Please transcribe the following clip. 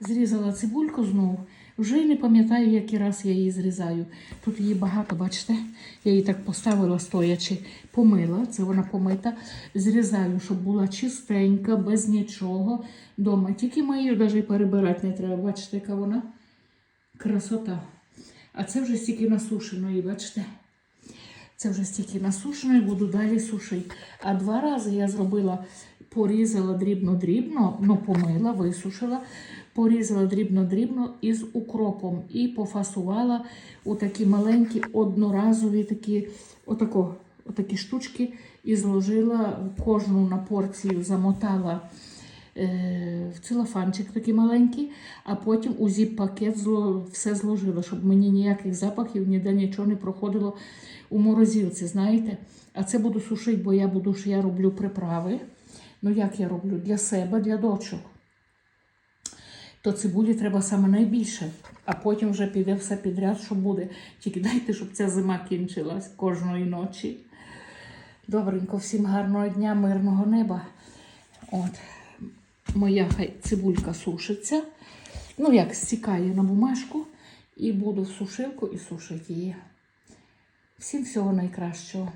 Зрізала цибульку знову. Вже не пам'ятаю, який раз я її зрізаю. Тут її багато, бачите? Я її так поставила стоячи, помила, це вона помита. Зрізаю, щоб була чистенька, без нічого. Дома тільки маю, навіть перебирати не треба. Бачите, яка вона красота. А це вже стільки насушеної, бачите? Це вже стільки насушеної, буду далі сушити. А два рази я зробила, порізала дрібно-дрібно, ну помила, висушила, порізала дрібно-дрібно із укропом і пофасувала у такі маленькі одноразові такі, отако, отакі штучки і зложила кожну на порцію, замотала е, в целофанчик такий маленький, а потім у зіп-пакет все зложила, щоб мені ніяких запахів, ніде нічого не проходило у морозилці, знаєте. А це буду сушити, бо я буду, що я роблю приправи. Ну як я роблю? Для себе, для дочок. То цибулі треба саме найбільше, а потім вже піде все підряд, що буде. Тільки дайте, щоб ця зима кінчилась кожної ночі. Добренько, всім гарного дня, мирного неба. От, моя хай цибулька сушиться. Ну, як стікає на бумажку, і буду в сушилку і сушити її. Всім всього найкращого.